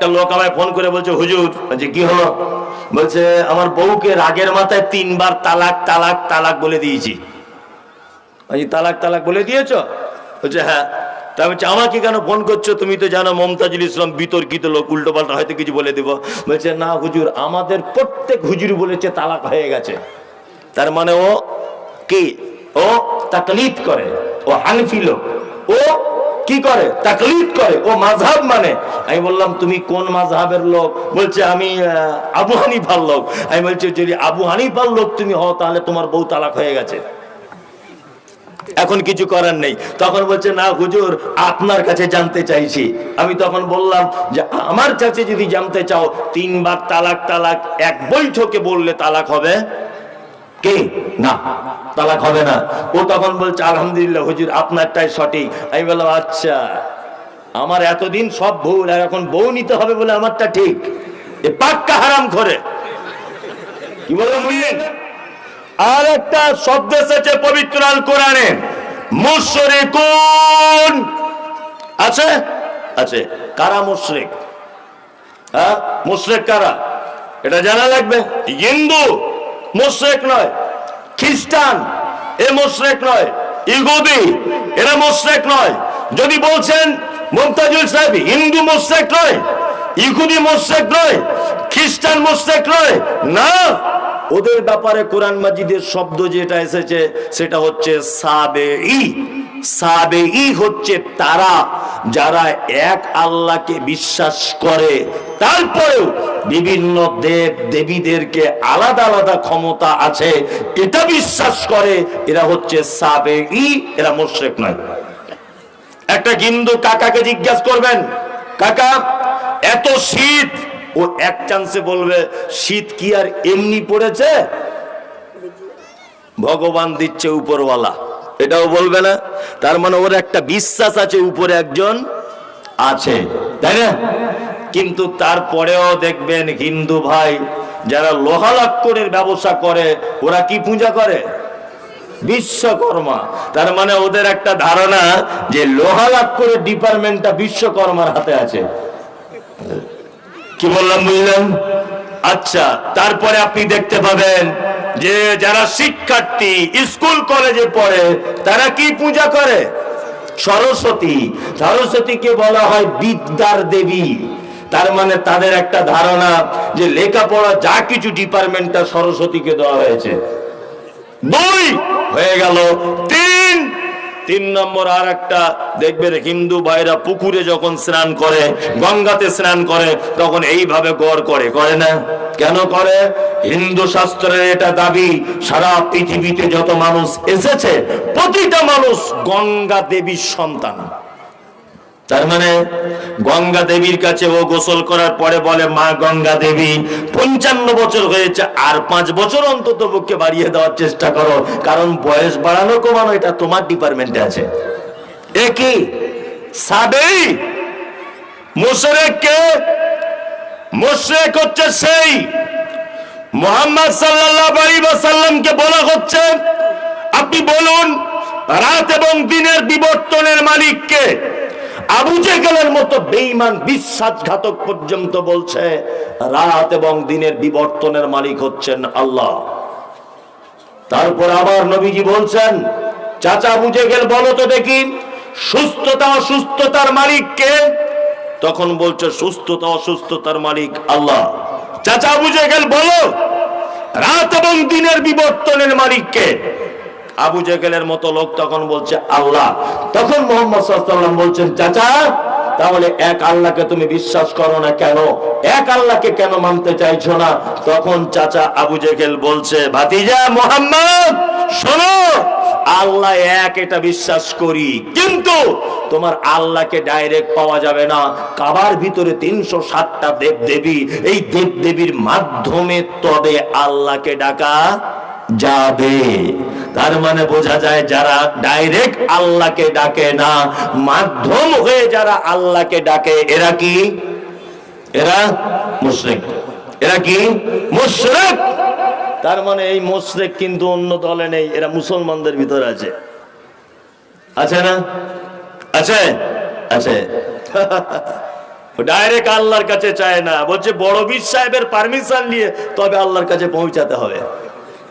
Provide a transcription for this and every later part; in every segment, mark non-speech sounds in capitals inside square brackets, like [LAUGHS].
একটা লোক আমায় ফোন করে বলছে, হুজুর, বলছে, কি হলো? বলছে, আমার বউকে রাগের মাথায় তিনবার তালাক তালাক তালাক বলে দিয়েছি। তালাক তালাক বলে দিয়েছ? বলছে হ্যাঁ। তা বলছে, আমাকে কেন ফোন করছ? তুমি তো জানো মমতাজুল ইসলাম বিতর্কিত লোক উল্টো পাল্টা হয়তো কিছু বলে দেবো। বলছে, না হুজুর, আমাদের প্রত্যেক হুজুর বলেছে তালাক হয়ে গেছে। তার মানে ও কি? ও তাকলিদ করে। ও হানফি লোক। ও কি করে? তাকলিদ করে। ও মাযহাব মানে। আমি বললাম, তুমি কোন মাযহাবের লোক? বলছে, আমি আবু হানিফার লোক। আমি বলছি, যদি আবু হানিফার লোক তুমি হও, তাহলে তোমার বউ তালাক হয়ে গেছে। এখন কিছু করার নেই। তখন বলছে, না হুজুর, আপনার কাছে জানতে চাইছি। আমি তখন বললাম যে, আমার কাছে যদি জানতে চাও, তিনবার তালাক তালাক, এক বৈঠকে বললে তালাক হবে? কে? না, তালাক হবে না। ও তখন বলছে, আলহামদুলিল্লাহ, হুজুর, আপনারটাই সঠিক। আমি বললাম আচ্ছা আমার এতদিন সব ভুল আর এখন বউ নিতে হবে বলে আমারটা ঠিক। এ পাক্কা হারাম করে কি বললাম বুঝলেন আর একটা শব্দ এসেছে পবিত্র আল কোরআনে। মুশরিকুন। আছে? আছে। কারা মুশরিক? হ্যাঁ মুশরিক কারা? এটা জানা লাগবে? হিন্দু। মুশরিক নয়, খ্রিস্টান, এ মোশরেক নয়, ইহুদি, এরা মোশরেক নয়। যদি বলছেন মুমতাজুল সাহেব, হিন্দু মুশরিক নয়, ইহুদি মুশরিক নয়, খ্রিস্টান মুশরিক নয়, না। ওদের ব্যাপারে কোরআন মাজিদের শব্দ যেটা এসেছে, সেটা হচ্ছে সাবে ই সাবে ই হচ্ছে তারা। যারা এক আল্লাহকে বিশ্বাস করে, তারপরেও বিভিন্ন দেব দেবীদেরকে আলাদা আলাদা ক্ষমতা আছে, এটা বিশ্বাস করে, এরা হচ্ছে সাবে এরা মোশরেক নয়। একটা হিন্দু কাকাকে জিজ্ঞাসা করবেন, কাকা, এত শীত? ও এক চান্সে বলবে, শীত কি আর এমনি পড়েছে? ভগবান দিচ্ছে উপরওয়ালা। এটাও বলবে না। তার মানে ওর একটা বিশ্বাস আছে, উপরে একজন আছে। তাই না? কিন্তু তারপরেও দেখবেন হিন্দু ভাই যারা লোহা লাক্করের ব্যবসা করে, ওরা কি পূজা করে? বিশ্বকর্মা। তার মানে ওদের একটা ধারণা যে লোহা লাক্করের ডিপার্টমেন্টটা বিশ্বকর্মার হাতে আছে। কি বললাম বুঝলেন আচ্ছা তারপরে আপনি দেখতে পাবেন যে যারা শিক্ষার্থী স্কুল কলেজে পড়ে, তারা কি পূজা করে? সরস্বতী। সরস্বতীকে বলা হয় বিদ্যার দেবী। তার মানে তাদের একটা ধারণা যে লেখাপড়া যা কিছু ডিপার্টমেন্টটা সরস্বতীকে দেওয়া হয়েছে। দুই হয়ে গেল তিন নম্বর আর একটা দেখবেন হিন্দু ভাইরা পুকুরে যখন স্নান করে, গঙ্গাতে স্নান করে, তখন এইভাবে গড় করে করে না? কেন করে? হিন্দু শাস্ত্রের এটা দাবি, সারা পৃথিবীতে যত মানুষ এসেছে, প্রতিটা মানুষ গঙ্গা দেবীর সন্তান। তার মানে গঙ্গা দেবীর কাছে ও গোসল করার পরে বলে, মা গঙ্গা দেবী, পঞ্চান্ন বছর হয়েছে, আর পাঁচ বছর অন্তত পক্ষে বাড়িয়ে দেওয়ার চেষ্টা করো, কারণ বয়স বাড়ানো কমানো এটা তোমার ডিপার্টমেন্টে আছে। এ কি? সাবেই মুশরেক কে মুশরেক হচ্ছে সেই মোহাম্মদ সাল্লাল্লাহু আলাইহি ওয়াসাল্লামকে বলা হচ্ছে, আপনি বলুন, রাত এবং দিনের বিবর্তনের মালিককে কে আবু জেহেলের মতো বেঈমান বিশ্বাসঘাতক পর্যন্ত বলছে, রাত এবং দিনের বিবর্তনের মালিক হচ্ছেন আল্লাহ। তারপর আবার নবীজি বলছেন, চাচা বুঝে গেল বলো তো দেখি, সুস্থতা অসুস্থতার মালিক কে? তখন বলছে, সুস্থতা অসুস্থতার মালিক আল্লাহ। চাচা বুঝে গেল বলো, রাত এবং দিনের বিবর্তনের মালিক কে? আবু জেগেলের মতো লোক তখন বলছে, আল্লাহ। তখন মোহাম্মদ সাল্লাম বলছেন, চাচা, তাহলে এক আল্লাহকে তুমি বিশ্বাস করো না কেন? এক আল্লাহকে কেন মানতে চাইছো না? তখন চাচা আবু জেগেল বলছে, ভাতিজা মোহাম্মদ, শোনো, আল্লাহ এক এটা বিশ্বাস করি, কিন্তু তোমার আল্লাহকে ডাইরেক্ট পাওয়া যাবে না। কাবার ভিতরে তিনশো ষাটটা দেব দেবী এই দেব দেবীর মাধ্যমে তবে আল্লাহকে ডাকা যাবে। তার মানে বোঝা যায় যারা ডাইরেক্ট আল্লাহকে ডাকে না, মাধ্যম হয়ে যারা আল্লাহকে ডাকে, এরা কি? এরা মুশরিক। এরা কি? মুশরিক। তার মানে এই মুশরিক কিন্তু অন্য দলে নেই, এরা মুসলমানদের ভিতরে আছে। আছে না? আছে? আছে। [LAUGHS] ডাইরেক্ট আল্লাহর কাছে চায় না। বলছে বড় বীর সাহেবের পারমিশন নিয়ে তবে আল্লাহর কাছে পৌঁছাতে হবে।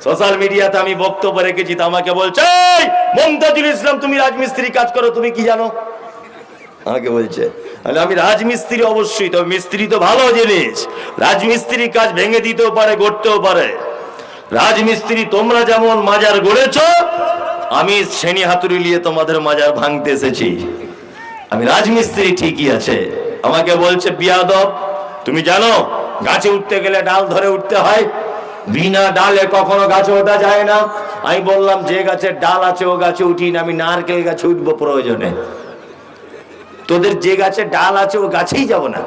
সোশ্যাল মিডিয়াতে আমি বক্তব্য রেখেছি, তো আমাকে বলছে মমতাজুল ইসলাম, তুমি রাজমিস্ত্রি কাজ করো, তুমি কি জানো? আমাকে বলছে আমি রাজমিস্ত্রি অবশ্যই, তবে মিস্ত্রি তো ভালো জিনিস। রাজমিস্ত্রি কাজ ভেঙে দিতেও পারে, গড়তেও পারে। রাজমিস্ত্রি তোমরা যেমন মাজার গড়েছ, আমি শ্রেণি হাতুড়ি নিয়ে তোমাদের মাজার ভাঙতে এসেছি। আমি রাজমিস্ত্রি ঠিকই আছে। আমাকে বলছে, বিয়াদব, তুমি জানো, গাছে উঠতে গেলে ডাল ধরে উঠতে হয় বিনা ডালে কখনো গাছে ওঠা যায় না। আমি বললাম, যে গাছের ডাল আছে, ও গাছে উঠি না, আমি নারকেল গাছে উঠবো প্রয়োজনে। তোদের যে গাছে ডাল আছে, ও গাছেই যাব না।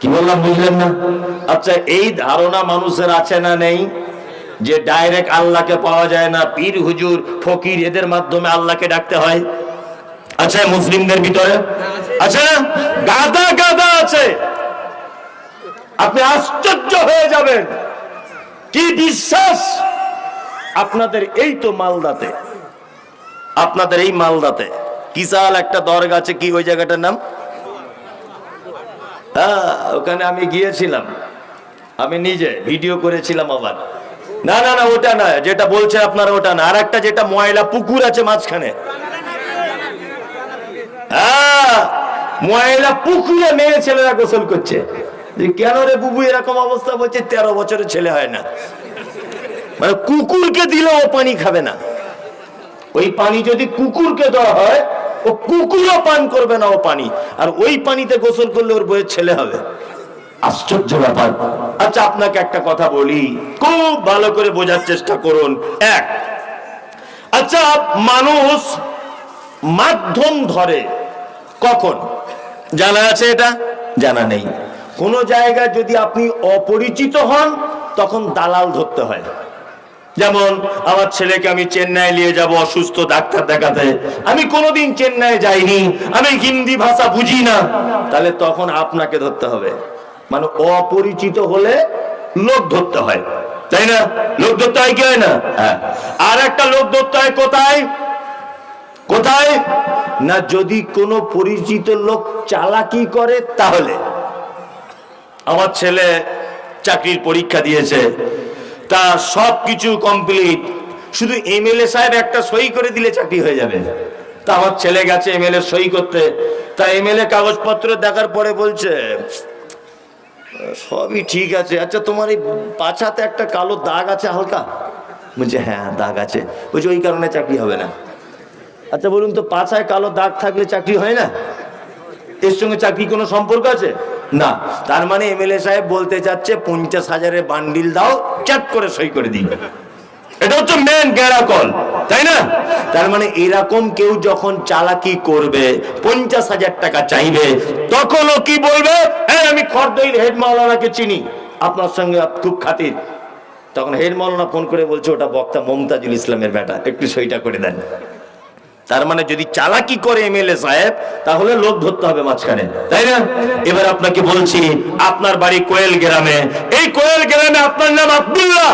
কি বললাম, বুঝলেন না? আচ্ছা এই ধারণা মানুষের আছে না নেই? যে ডাইরেক্ট আল্লাহকে পাওয়া যায় না, পীর, হুজুর, ফকির, এদের মাধ্যমে আল্লাহকে ডাকতে হয়। আচ্ছা মুসলিমদের ভিতরে? আচ্ছা গাদা গাদা আছে। আপনি আশ্চর্য হয়ে যাবেন। কি বিশ্বাস? আপনাদের এই তো মালদাতে। আপনাদের এই মালদাতে। কিসাল একটা দরগা আছে, কি ওই জায়গাটার নাম? হ্যাঁ ওখানে আমি গিয়েছিলাম। আমি নিজে ভিডিও করেছিলাম আবার। না না না, ওটা না, যেটা বলছে আপনারা ওটা না। আর একটা যেটা ময়লা পুকুর আছে মাঝখানে। হ্যাঁ ময়লা পুকুরে মেয়ে ছেলেরা গোসল করছে। কেন রে বুবু এরকম অবস্থা বলছে? তেরো বছরের ছেলে হয় না। মানে কুকুরকে দিলে ও পানি খাবে না। ওই পানি যদি কুকুরকে দেওয়া হয়, ও কুকুরও পান করবে না ও পানি। আর ওই পানিতে গোসল করলে ওর বইয়ের ছেলে হবে। আশ্চর্য ব্যাপার। আচ্ছা আপনাকে একটা কথা বলি। খুব ভালো করে বোঝার চেষ্টা করুন। এক আচ্ছা মানুষ মাধ্যম ধরে কখন? জানা আছে এটা? জানা নেই। কোন জায়গায় যদি আপনি অপরিচিত হন, তখন দালাল ধরতে হয়। যেমন, আমার ছেলেকে আমি চেন্নাই নিয়ে যাব অসুস্থ ডাক্তার দেখাতে। আমি কোনোদিন চেন্নাই যাইনি, আমি হিন্দি ভাষা বুঝি না। তাহলে তখন আপনাকে ধরতে হবে। মানে অপরিচিত হলে লোক ধরতে হয়। তাই না? লোক ধরতে হয় কি হয় না? হ্যাঁ। আর একটা লোক ধরতে হয় কোথায়? কোথায়? না, যদি কোনো পরিচিত লোক চালাকি করে, তাহলে। আমার ছেলে চাকরির পরীক্ষা দিয়েছে। তা সব কিছু কমপ্লিট শুধু এমএলএ সাহেব একটা সই করে দিলে চাকরি হয়ে যাবে। তা আমার ছেলে গেছে এমএলএ সই করতে। তা এমএলএ কাগজপত্র দেখার পরে বলছে, সবই ঠিক আছে। আচ্ছা তোমার এই পাছাতে একটা কালো দাগ আছে হালকা? বলছে হ্যাঁ দাগ আছে। বলছে, ওই কারণে চাকরি হবে না। আচ্ছা বলুন তো পাছায় কালো দাগ থাকলে চাকরি হয় না? এর সঙ্গে চাকরি কোনো সম্পর্ক আছে? না, তার মানে এমএলএ সাহেব বলতে চাচ্ছে পঞ্চাশ হাজারের বান্ডিল দাও, চ্যাট করে সই করে দিই এটা হচ্ছে মেন গ্যারাকল তাই না? তার মানে এরকম কেউ যখন চালাকি করবে, পঞ্চাশ হাজার টাকা চাইবে তখন ও কি বলবে? হ্যাঁ আমি খরদইল হেড মাওলানাকে চিনি, আপনার সঙ্গে খুব খাতির। তখন হেড মাওলানা ফোন করে বলছে, ওটা বক্তা মমতাজুল ইসলামের বেটা একটু সইটা করে দেন। তার মানে যদি চালাকি করে এমএলএ সাহেব, তাহলে লোক ধরতে হবে মাঝখানে, তাই না? এবার আপনাকে বলছি, আপনার বাড়ি কোয়েল গ্রামে। এই কোয়েল গ্রামে আপনার নাম আব্দুল্লাহ।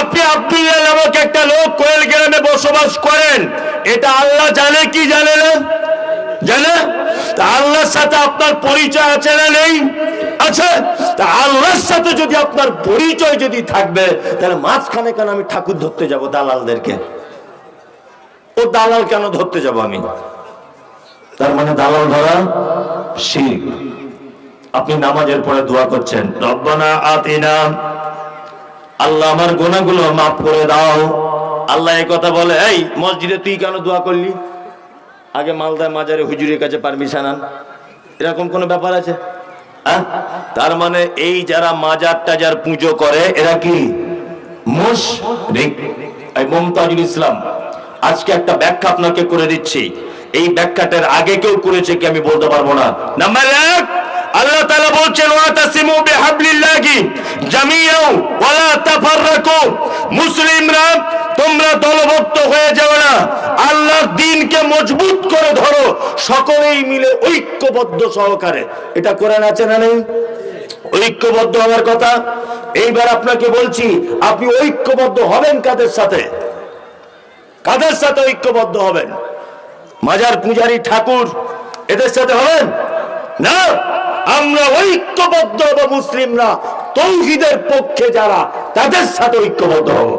আপনি আব্দুল্লাহ নামক একটা লোক কোয়েল গ্রামে বসবাস করেন। এটা আল্লাহ জানে কি জানে না? জানে? তা আল্লাহর সাথে আপনার পরিচয় আছে না নেই? আছে? তা আল্লাহর সাথে যদি আপনার পরিচয় যদি থাকবে, তাহলে মাঝখানে কেন আমি ঠাকুর ধরতে যাব দালালদেরকে? ও দালাল কেন ধরতে যাব আমি? তার মানে দালাল ধরা শির আপনি নামাজের পরে দোয়া করছেন, রব্বানা আতিনা, আল্লাহ আমার গোনাগুলো মাফ করে দাও। আল্লাহ এই কথা বলে, এই, মসজিদে তুই কেন দোয়া করলি? আগে মালদায় মাজারে হুজুরের কাছে পারমিশন আন। এরকম কোনো ব্যাপার আছে? আহ? তার মানে এই যারা মাজার টাজার পুজো করে, এরা কি? মুশ মমতাজুল ইসলাম। আজকে একটা ব্যাখ্যা আপনাকে করে দিচ্ছি। এই ব্যাখ্যাটার আগে কেউ করেছে কি আমি বলতে পারব না। নাম্বার এক, আল্লাহ তাআলা বলছেন ওয়াতাসিমু বিহাবলিল্লাহি জামিয়াও ওয়ালা তাফাররাকু। মুসলিমরা, তোমরা দলবদ্ধ হয়ে যাও না। আল্লাহর দ্বীনকে মজবুত করে ধরো। সকলেই মিলে ঐক্যবদ্ধ সহকারে। এটা কোরআন আছে না নেই? ঐক্যবদ্ধ হওয়ার কথা। এইবার আপনাকে বলছি, আপনি ঐক্যবদ্ধ হবেন কাদের সাথে? কাদের সাথে ঐক্যবদ্ধ হবেন। মাজার পূজারি ঠাকুর এদের সাথে হবেন? না, আমরা ঐক্যবদ্ধ হব মুসলিমরা, তৌহিদের পক্ষে যারা, তাদের সাথে ঐক্যবদ্ধ হব।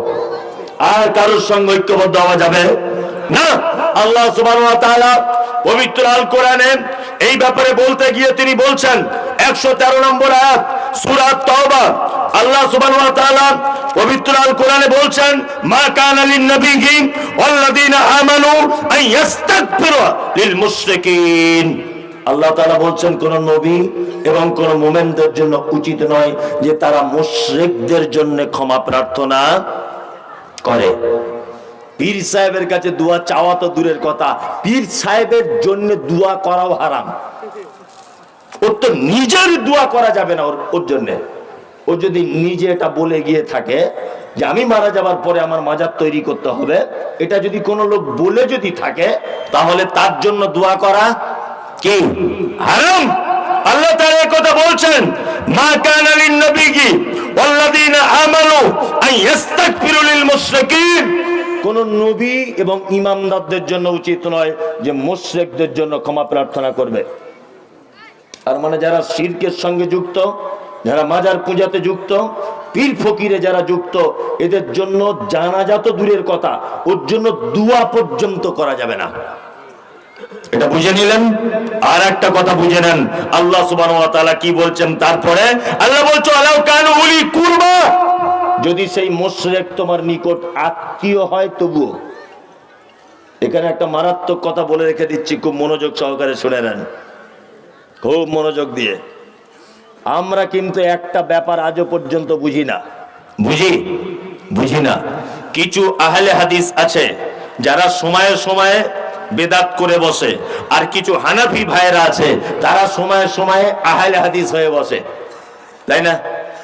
আর কারোর সঙ্গে ঐক্যবদ্ধ হওয়া যাবে না। আল্লাহ পবিত্র আল কোরআনে এই ব্যাপারে বলতে গিয়ে তিনি বলছেন 113 নম্বর আয়াত, সূরা তাওবা আল্লাহ তাআলা পবিত্র আল কোরআনে বলছেন, মা কানা লিন নবিয়্যি ওয়াল্লাযীনা আমানু আন ইস্তাগফিরু লিল মুশরিকিন। আল্লাহ তাআলা বলছেন, কোন নবী এবং কোন মুমিনদের জন্য উচিত নয় যে তারা মুশরিকদের জন্য ক্ষমা প্রার্থনা করে। পীর সাহেবের কাছে দোয়া চাওয়া তো দূরের কথা। পীর সাহেবের জন্য দোয়া করাও হারাম। ওর তো নিজের দোয়া করা যাবে না ওর ওর জন্য। ও যদি নিজে এটা বলে গিয়ে থাকে যে আমি মারা যাবার পরে আমার মাজার তৈরি করতে হবে, এটা যদি কোনো লোক বলে যদি থাকে, তাহলে তার জন্য দোয়া করা কি? হারাম! আল্লাহ তাআলা কথা বলছেন, মা কানা লিন নবিয়্যি ওয়াল্লাযীনা আমানু আন ইস্তাগফিরু লিল মুশরিকিন কোন নবী এবং ইমামদারদের জন্য উচিত নয় যে মুশরিকদের জন্য ক্ষমা প্রার্থনা করবে। আর মানে যারা শিরকের সঙ্গে যুক্ত যারা মাজার পূজাতে যুক্ত, পীর ফকিরে যারা যুক্ত, এদের জন্য জানাজা তো দূরের কথা, ওর জন্য দুয়া পর্যন্ত করা যাবে না। এটা বুঝে নিলেন? আর একটা কথা বুঝে নেন। আল্লাহ তাআলা কি বলছেন তারপরে? আল্লাহ বলছে, আলাউ কানু যদি সেই মুশরিক তোমার নিকট আত্মীয় হয়, তবুও। এখানে একটা মারাত্মক কথা বলে রেখে দিচ্ছি, খুব মনোযোগ সহকারে শুনে নেন। খুব মনোযোগ দিয়ে। আমরা কিন্তু একটা ব্যাপার আজও পর্যন্ত বুঝি না। বুঝি? বুঝি না। কিছু আহলে হাদিস আছে, যারা সময়ে সময়ে বেদাত করে বসে, আর কিছু হানাফি ভাইয়েরা আছে, তারা সময়ে সময়ে আহলে হাদিস হয়ে বসে। তাই না?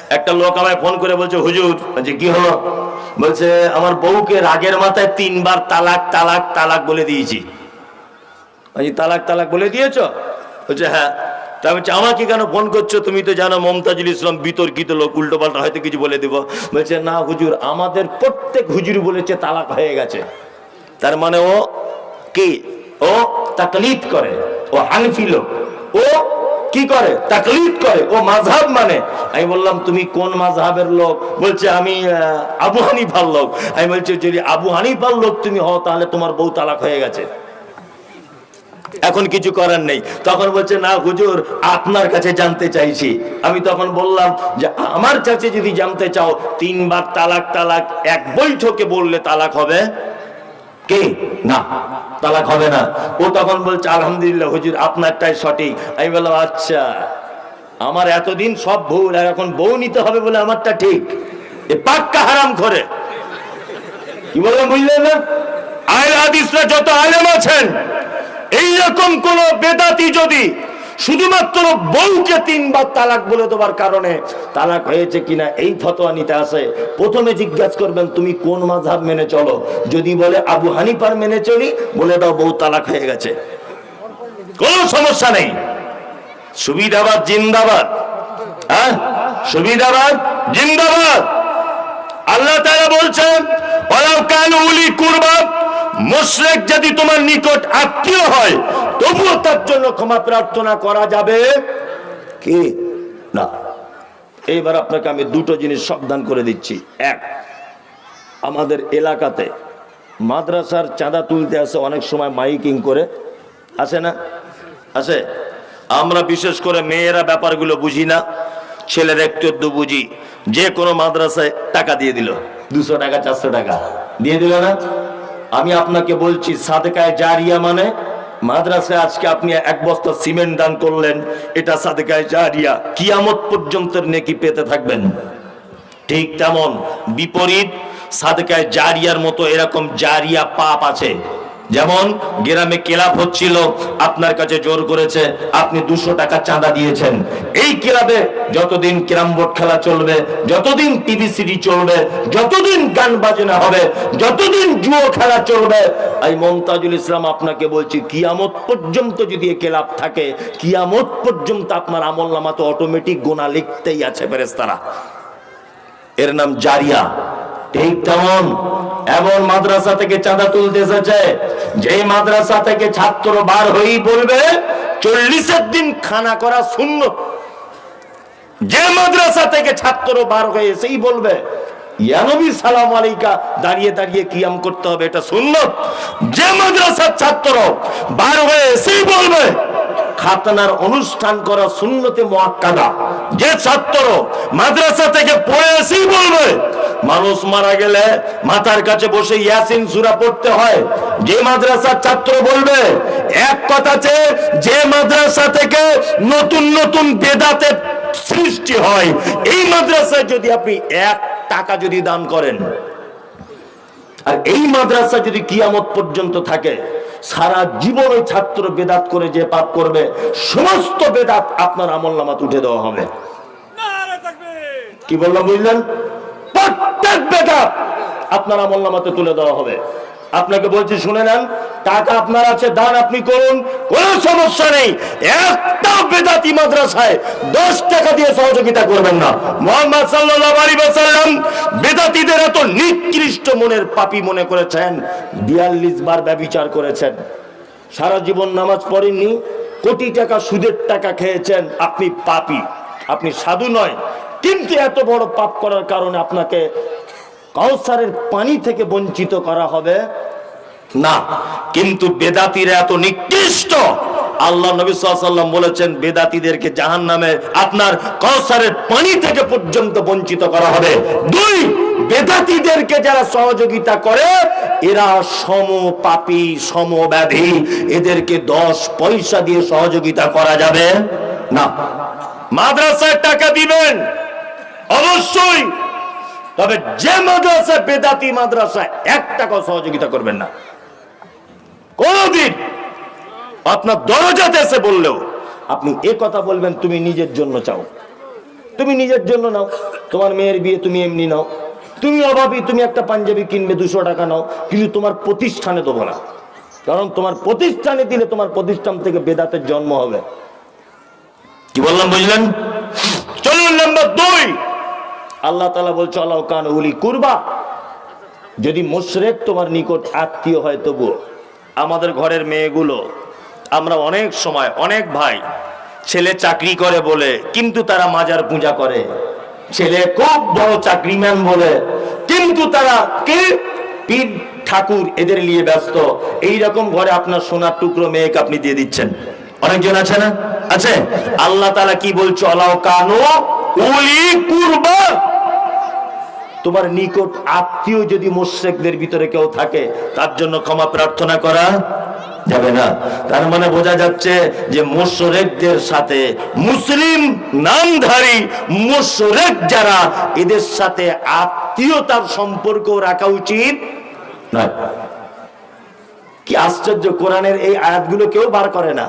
একটা লোক আমায় ফোন করে বলছে, হুজুর যে কি হলো? বলছে, আমার বউকে রাগের মাথায় তিনবার তালাক তালাক তালাক বলে দিয়েছি। তালাক তালাক বলে দিয়েছ? বলছে হ্যাঁ। তা বলছে, আমাকে কেন ফোন করছ? তুমি তো জানো মমতাজুল ইসলাম বিতর্কিত লোক, উল্টো পাল্টা হয়তো কিছু বলে দিব। বলছে, না হুজুর, আমাদের প্রত্যেক হুজুর বলেছে তালাক হয়ে গেছে। তার মানে ও কি? ও তাকলিদ করে। ও হানফি লোক। ও কি করে? তাকলিদ করে। ও মাযহাব মানে। আমি বললাম, তুমি কোন মাযহাবের লোক? বলছে, আমি আবু হানিফার লোক। আমি বলছি, যদি আবু হানিফার লোক তুমি হও, তাহলে তোমার বউ তালাক হয়ে গেছে। এখন কিছু করার নেই। তখন বলছে, না হুজুর, আপনার কাছে জানতে চাইছি। আমি তখন বললাম যে, আমার কাছে যদি জানতে চাও, তিনবার তালাক তালাক, এক বৈঠকে বললে তালাক হবে? কে? না, তালাক হবে না। ও তখন বলছে, আলহামদুলিল্লাহ হুজুর, আপনারটাই সঠিক। আমি বললাম আচ্ছা আমার এতদিন সব ভুল আর এখন বউ নিতে হবে বলে আমারটা ঠিক। এ পাক্কা হারাম করে কি বললাম, বুঝলেন না? আয়লা হাদিসরা যত আলেম আছেন এইরকম কোন বেদাতি যদি শুধুমাত্র বউকে তিনবার তালাক বলে দেওয়ার কারণে তালাক হয়েছে কিনা, এই ফতোয়া নিতে আসে। প্রথমে জিজ্ঞাসা করবেন, তুমি কোন মাঝহাব মেনে চলো? যদি বলে, আবু হানিফার মেনে চলি, বলে দাও বউ তালাক হয়ে গেছে। কোনো সমস্যা নেই। সুবিধাবাদ, জিন্দাবাদ। হ্যাঁ? সুবিধাবাদ, জিন্দাবাদ। আল্লাহ তারা বলছেন, ওয়ালাউ কানু উলি মুশরিক যদি তোমার নিকট আত্মীয় হয়, তবুও তার জন্য ক্ষমা প্রার্থনা করা যাবে কি? না। এইবার আপনাকে আমি দুটো জিনিস সাবধান করে দিচ্ছি। এক, আমাদের এলাকাতে মাদ্রাসার চাঁদা তুলতে আসে অনেক সময় মাইকিং করে। আসে না? আসে? আমরা বিশেষ করে মেয়েরা ব্যাপারগুলো বুঝি না, ছেলের একটু বুঝি। যে কোনো মাদ্রাসায় টাকা দিয়ে দিল। দুশো টাকা, চারশো টাকা। দিয়ে দিল না? আমি আপনাকে বলছি, সাদেকায় জারিয়া মানে মাদ্রাসায় আজকে আপনি এক বস্তা সিমেন্ট দান করলেন, এটা সাদেকায় জারিয়া। কিয়ামত পর্যন্ত নেকি পেতে থাকবেন। ঠিক তেমন বিপরীত, সাদকায় জারিয়ার মতো এরকম জারিয়া পাপ আছে। যেমন গ্রামে ক্লাব হচ্ছিল, আপনার কাছে জোর করেছে, আপনি দুশো টাকা চাঁদা দিয়েছেন। এই ক্লাবে যতদিন ক্যারাম বোর্ড খেলা চলবে, যতদিন টিভি সিডি চলবে, যতদিন গান বাজনা হবে, যতদিন জুয়ো খেলা চলবে, এই মমতাজুল ইসলাম আপনাকে বলছি, কিয়ামত পর্যন্ত যদি ক্লাব থাকে, কিয়ামত পর্যন্ত আপনার আমল নামাতে অটোমেটিক গোনা লিখতেই আছে ফেরেস্তারা এর নাম জারিয়া। ঠিক তেমন। এমন মাদ্রাসা থেকে চাঁদা তুলতে এসেছে যে মাদ্রাসা থেকে ছাত্র বার হয়েই বলবে, চল্লিশের দিন খানা করা শূন্য যে মাদ্রাসা থেকে ছাত্র বার হয়ে এসেই বলবে সালাম দাঁড়িয়ে দাঁড়িয়ে কিয়াম করতে হবে, এটা সুন্নত। যে মাদ্রাসার ছাত্র বার হয়ে এসেই বলবে খাতনার অনুষ্ঠান করা সুন্নতে মুআক্কাদা। যে ছাত্র মাদ্রাসা থেকে পড়ে এসেই বলবে, মানুষ মারা গেলে মাথার কাছে বসে ইয়াসিন সূরা পড়তে হয়। যে মাদ্রাসার ছাত্র বলবে, এক কথা যে মাদ্রাসা থেকে নতুন নতুন বেদাতে সৃষ্টি হয়, এই মাদ্রাসায় যদি আপনি এক টাকা যদি দান করেন, আর এই মাদ্রাসা যদি কিয়ামত পর্যন্ত থাকে সারা জীবন ওই ছাত্র বেদাত করে যে পাপ করবে সমস্ত বেদাত আপনার আমল নামাত উঠে দেওয়া হবে। কি বললাম বুঝলেন? প্রত্যেক বেদাত আপনার আমল নামাতে তুলে দেওয়া হবে। আপনাকে বলছি, শুনে নেন, টাকা আপনার আছে, দান আপনি করুন, কোনো সমস্যা নেই। একটা বেদাতি মাদ্রাসায় দশ টাকা দিয়ে সহযোগিতা করবেন না। মোহাম্মদ সাল্লাল্লাহু আলাইহি ওয়াসাল্লাম বেদাতীদের এত নিকৃষ্ট মনের পাপী মনে করেছেন, বিয়াল্লিশ বার ব্যভিচার করেছেন। সারা জীবন নামাজ পড়েননি, কোটি টাকা সুদের টাকা খেয়েছেন, আপনি পাপি, আপনি সাধু নয়। কিন্তু এত বড় পাপ করার কারণে আপনাকে কাউসারের পানি থেকে বঞ্চিত করা হবে? না। কিন্তু বেদাতিরা এত নিকৃষ্ট। আল্লাহ নবী সাল্লাম বলেছেন, বেদাতিদেরকে জাহান নামে আপনার কৌসারের পানি থেকে পর্যন্ত বঞ্চিত করা হবে। দুই, বেদাতিদেরকে যারা সহযোগিতা করে, এরা সম পাপী সমব্যাধি। এদেরকে দশ পয়সা দিয়ে সহযোগিতা করা যাবে? না। মাদ্রাসায় টাকা দিবেন। অবশ্যই তবে যে মাদ্রাসা বেদাতি মাদ্রাসা এক টাকাও সহযোগিতা করবেন না। কোনদিন আপনার দরজাতে এসে বললেও আপনি এ কথা বলবেন, তুমি নিজের জন্য চাও। তুমি নিজের জন্য নাও। তোমার মেয়ের বিয়ে তুমি এমনি নাও। তুমি অভাবী, তুমি একটা পাঞ্জাবি কিনবে, দুশো টাকা নাও। কিন্তু তোমার প্রতিষ্ঠানে দেবো না। কারণ তোমার প্রতিষ্ঠানে দিলে তোমার প্রতিষ্ঠান থেকে বেদাতের জন্ম হবে। কি বললাম, বুঝলেন? চলুন, নাম্বার দুই। আল্লাহ তালা বলছে আল্লাহ কান উলি কুরবা। যদি মুশরেক তোমার নিকট আত্মীয় হয়, তবু আমাদের ঘরের মেয়েগুলো, আমরা অনেক সময়, অনেক ভাই ছেলে চাকরি করে বলে, কিন্তু তারা মাজার পূজা করে। ছেলে খুব বড় চাকরিম্যান বলে, কিন্তু তারা কি? পীর, ঠাকুর, এদের নিয়ে ব্যস্ত। এই রকম ঘরে আপনার সোনার টুকরো মেয়েকে আপনি দিয়ে দিচ্ছেন। অনেকজন আছে না? আছে? আল্লাহ তালা কি বলছো? আল্লাহ কানো উলি কুরবা। তোমার নিকট আত্মীয় যদি মোশেকদের ভিতরে কেউ থাকে, তার জন্য ক্ষমা প্রার্থনা করা যাবে না। তার মানে বোঝা যাচ্ছে যে মোশরেকদের সাথে মুসলিম নামধারী মোশরেক যারা, এদের সাথে আত্মীয়তার সম্পর্ক রাখা উচিত নয়। কি আশ্চর্য, কোরআনের এই আয়াতগুলো কেউ বার করে না।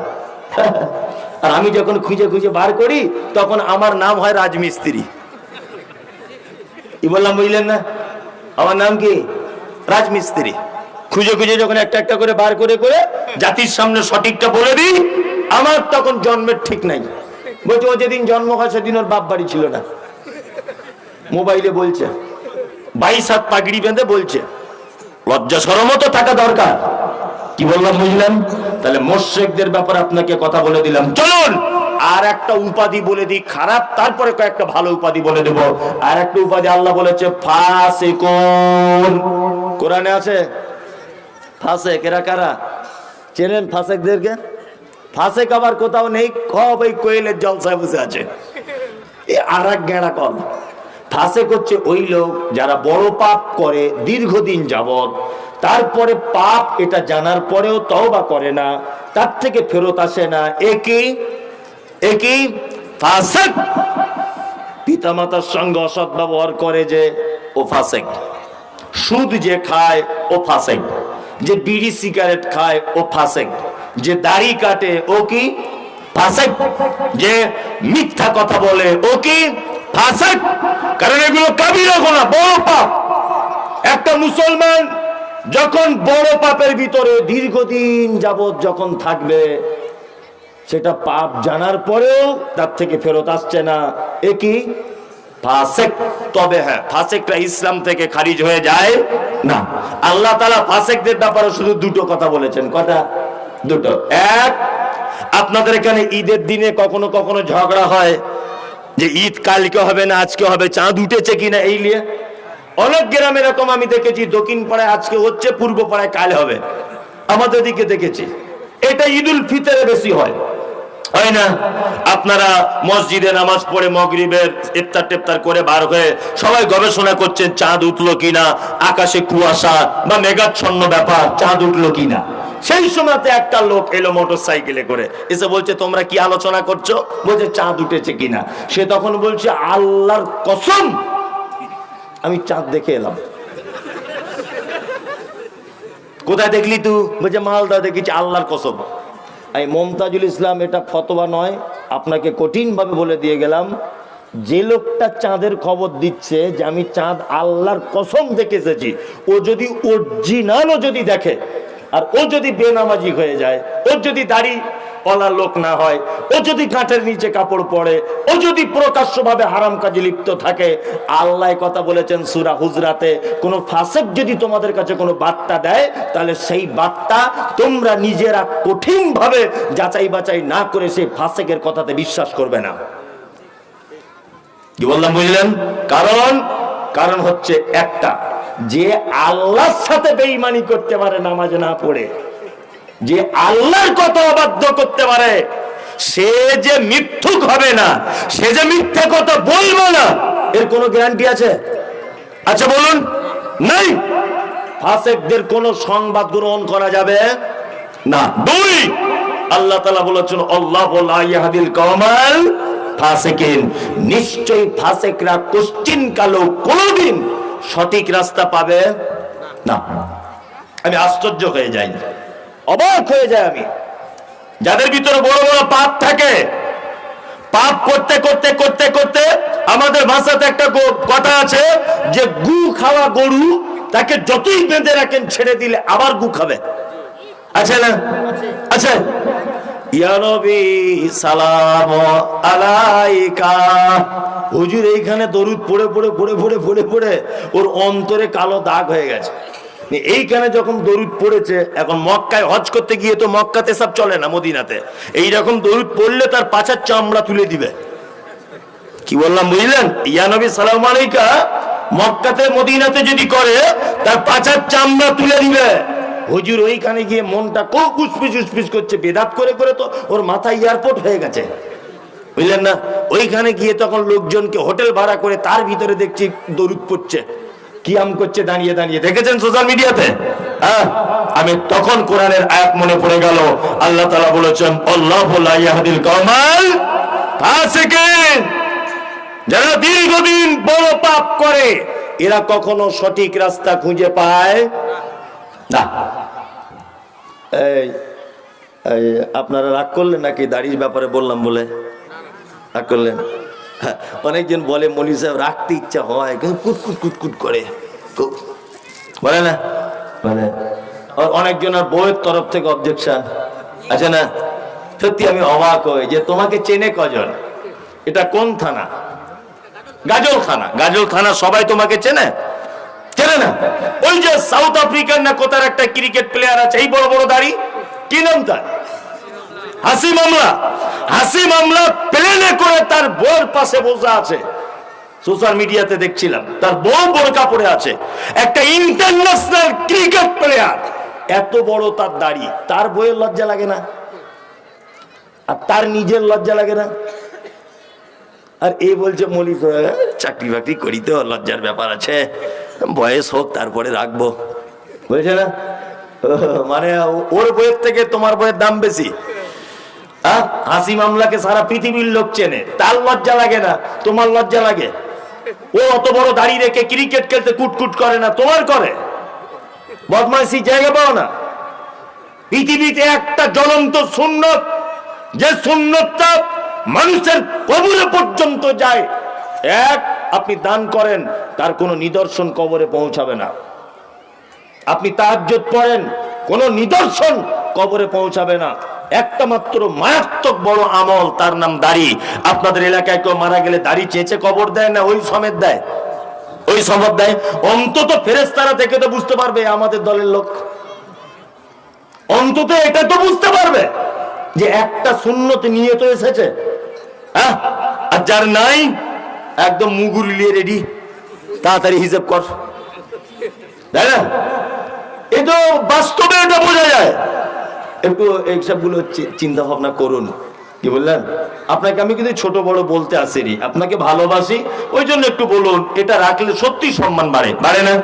আর আমি যখন খুঁজে খুঁজে বার করি, তখন আমার নাম হয় রাজমিস্ত্রি। কি বললাম বুঝলেন না? আমার নাম কি? রাজমিস্ত্রি। খুঁজে খুঁজে যখন একটা একটা করে বার করে করে জাতির সামনে সঠিকটা বলে দিই, আমার তখন জন্মের ঠিক নাই। বলছে, ও যেদিন জন্ম হয় সেদিন ওর বাপ বাড়ি ছিল না। মোবাইলে বলছে, বাইশ হাত পাগড়ি বেঁধে বলছে, লজ্জা সরমও তো থাকা দরকার। কি বললাম বুঝলেন? তাহলে মোশেকদের ব্যাপারে আপনাকে কথা বলে দিলাম। চলুন! আর একটা উপাধি বলে দিই খারাপ, তারপরে কয়েকটা ভালো উপাধি বলে দেব। আর একটা উপাধি আল্লাহ বলেছে ফাসিকুন। কোরআনে আছে? ফাসেক, এরা কারা? চেনেন ফাসেকদেরকে? ফাসেক আবার কোথাও নেই কব এই কোয়েলের জলসায় বসে আছে। এ আর এক গেঁড়া কল ফাসেক হচ্ছে ওই লোক যারা বড় পাপ করে দীর্ঘদিন যাবত তারপরে পাপ এটা জানার পরেও তওবা করে না, তার থেকে ফেরত আসে না। একই একই ফাসেক। পিতামাতার সঙ্গে অসৎ ব্যবহার করে যে ও ফাসেক। সুদ যে খায় ও ফাসেক। যে বিড়ি সিগারেট খায় ও ফাসেক। যে দাড়ি কাটে ও কি? ফাসেক। যে মিথ্যা কথা বলে ও কি? ফাসেক। কারণ এগুলো কাবিরা গোনা বড় পাপ। একটা মুসলমান যখন বড় পাপের ভিতরে দীর্ঘদিন যাবত যখন থাকবে সেটা পাপ জানার পরেও তার থেকে ফেরত আসছে না। এ কি? ফাসেক। তবে হ্যাঁ ইসলাম থেকে খারিজ হয়ে যায় না। আল্লাহ তালা ফাসেকদের ব্যাপারে শুধু দুটো কথা বলেছেন। কথা দুটো। এক, আপনাদের এখানে ঈদের দিনে কখনো কখনো ঝগড়া হয় যে ঈদ কালকে হবে না, আজকে হবে, চাঁদ উঠেছে কিনা এই নিয়ে। অনেক গ্রামে এরকম আমি দেখেছি, দক্ষিণ পাড়ায় আজকে হচ্ছে, পূর্ব পাড়ায় কাল হবে। আমাদের দিকে দেখেছি। এটা ঈদুল ফিতরে বেশি হয়। হয় না? আপনারা মসজিদে নামাজ পড়ে মগরিবের ইফতার টেফতার করে বার হয়ে সবাই গবেষণা করছেন চাঁদ উঠল কিনা, আকাশে কুয়াশা বা মেঘাচ্ছন্ন ব্যাপার, চাঁদ উঠল কিনা। সেই সময়তে একটা লোক এলো মোটর সাইকেলে করে, এসে বলছে, তোমরা কি আলোচনা করছ? বলছে, চাঁদ উঠেছে কিনা? সে তখন বলছে, আল্লাহর কসম, আমি চাঁদ দেখে এলাম। কোথায় দেখলি তুই? বলছে মালদা দেখেছি, আল্লাহর কসম। আমি মমতাজুল ইসলাম, এটা ফতোয়া নয়, আপনাকে কঠিনভাবে বলে দিয়ে গেলাম, যে লোকটা চাঁদের খবর দিচ্ছে যে আমি চাঁদ আল্লাহর কসম দেখে এসেছি, ও যদি অরিজিনালও যদি দেখে, আর ও যদি বেনামাজি হয়ে যায় ও যদি দাড়ি পলার লোক না হয়, ও যদি কাঠের নিচে কাপড় পরে, ও যদি প্রকাশ্যভাবে হারাম কাজে লিপ্ত থাকে, আল্লাহ কথা বলেছেন সুরা হুজরাতে, কোনো ফাসেক যদি তোমাদের কাছে কোনো বার্তা দেয়, তাহলে সেই বার্তা তোমরা নিজেরা কঠিনভাবে যাচাই বাছাই না করে সেই ফাসেকের কথাতে বিশ্বাস করবে না। কি বললাম, বুঝলেন? কারণ কারণ হচ্ছে একটা, যে আল্লাহর সাথে বেঈমানি করতে পারে, নামাজ না পড়ে। যে আল্লাহর কথা অবাধ্য করতে পারে, সে যে মিথ্যুক হবে না, সে যে মিথ্যে কথা বলবে না, এর কোনো গ্যারান্টি আছে? আচ্ছা বলুন। নাই। ফাসেকদের কোনো সংবাদ গ্রহণ করা যাবে না। দুই, আল্লাহ তালা বলেছেন, আল্লাহ বলা ইয়াহাদিল কমাল ফাসেকিন। নিশ্চয়ই ফাসেকরা কোশ্চিন কালো কোনোদিন সঠিক রাস্তা পাবে না। আমি আশ্চর্য হয়ে যাই। অবাক হয়ে যায় আমি। যাদের ভিতরে বড় বড় পাপ থাকে, পাপ করতে করতে করতে করতে আমাদের ভাষাতে একটা কথা আছে যে গু খাওয়া গরু তাকে যতই বেঁধে রাখেন, ছেড়ে দিলে আবার গু খাবে। আছে না? আছে? সালাম আলাইকা। হুজুর এইখানে দরুদ পড়ে পড়ে পড়ে পড়ে পড়ে পড়ে, ওর অন্তরে কালো দাগ হয়ে গেছে। এইখানে যখন দরুদ পড়েছে, এখন মক্কায় হজ করতে গিয়ে তো মক্কাতে সব চলে না মদিনাতে। এই রকম দরুদ পড়লে তার পাছার চামড়া তুলে দিবে। কি বললাম, বুঝলেন? ইয়ানবী সালাম আলাইকা, মক্কাতে মদিনাতে যদি করে, তার পাছার চামড়া তুলে দিবে। হুজুর ওইখানে গিয়ে মনটা খুব উসপিস উসপিস করছে, বেদাত করে করে তো ওর মাথায় এয়ারপোর্ট হয়ে গেছে। বুঝলেন না? ওইখানে গিয়ে তখন লোকজনকে হোটেল ভাড়া করে তার ভিতরে দেখছি দরুদ পড়ছে। কিয়াম করছে দাঁড়িয়ে দাঁড়িয়ে। দেখেছেন সোশ্যাল মিডিয়াতে হ্যাঁ? আমি তখন কোরআনের আয়াত মনে পড়ে গেল। আল্লাহ তালা বলেছেন, আল্লাহু লা ইয়াহদিল কওমাল ফাসিকিন। যারা দীর্ঘদিন বড় পাপ করে, এরা কখনো সঠিক রাস্তা খুঁজে পায় না। আপনারা রাগ করলেন নাকি? দাড়ির ব্যাপারে বললাম বলে। রাগ করলেন? অনেকজন বলে, মলি সাহেব, রাখতে ইচ্ছা হয়, কিন্তু কুটকুট কুটকুট করে। বলে না? আর অনেকজনের বইয়ের তরফ থেকে অবজেকশন আছে না, সত্যি আমি অবাক হই যে তোমাকে চেনে কজন? এটা কোন থানা? গাজল থানা। গাজল থানা সবাই তোমাকে চেনে? চেনে না? ওই যে সাউথ আফ্রিকার না কোথার একটা ক্রিকেট প্লেয়ার আছে, এই বড় বড় দাড়ি? কি নাম তার? হাসি মামলা হাসি মামলা প্লেনে করে তার বউর পাশে বসে আছে। সোশ্যাল মিডিয়াতে দেখছিলাম, তার বউ বোরকা পড়ে আছে। একটা ইন্টারন্যাশনাল ক্রিকেট প্লেয়ার। এত বড় তার দাড়ি, তার বইয়ের লজ্জা লাগে না? আর তার নিজের লজ্জা লাগে না? আর এ বলছে মলিক চাকরি বাকরি করি তো, লজ্জার ব্যাপার আছে। বয়স হোক, তারপরে রাখব। বুঝছে না? মানে ওর বইয়ের থেকে তোমার বইয়ের দাম বেশি। হ্যাঁ? হাসি মামলাকে সারা পৃথিবীর লোক চেনে। তার লজ্জা লাগে না? তোমার লজ্জা লাগে? ও অত বড় দাড়ি রেখে ক্রিকেট খেলতে কুটকুট করে না, তোমার করে? বদমাইশি জায়গা পাও না? পৃথিবীতে একটা জ্বলন্ত সুন্নত, যে সুন্নতটা মানুষের কবরে পর্যন্ত যায়। এক, আপনি দান করেন, তার কোনো নিদর্শন কবরে পৌঁছাবে না। আপনি তাহাজ্জুদ পড়েন, কোন নিদর্শন কবরে পৌঁছাবে না। একটা মাত্র মারাত্মক বড় আমল তার নাম দাড়ি। আপনাদের এলাকায় কেউ মারা গেলে দাড়ি চেঁচে কবর দেয় না ওই সমেত দেয়? ওই সমেত দেয়? অন্তত ফেরেস্তারা থেকে তো বুঝতে পারবে আমাদের দলের লোক। অন্তত এটা তো বুঝতে পারবে যে একটা শূন্যত নিয়ে তো এসেছে। হ্যাঁ? আর যার নাই, একদম মুগুর লিয়ে রেডি তাড়াতাড়ি হিসেব কর। তাই না? এ তো বাস্তবে এটা বোঝা যায়। একটু এইসবগুলো চিন্তা ভাবনা করুন। কি বললেন? আপনাকে আমি কিন্তু ছোট বড় বলতে আসিনি। আপনাকে ভালোবাসি, ওই জন্য একটু বলুন, এটা রাখলে সত্যি সম্মান বাড়ে। বাড়ে না?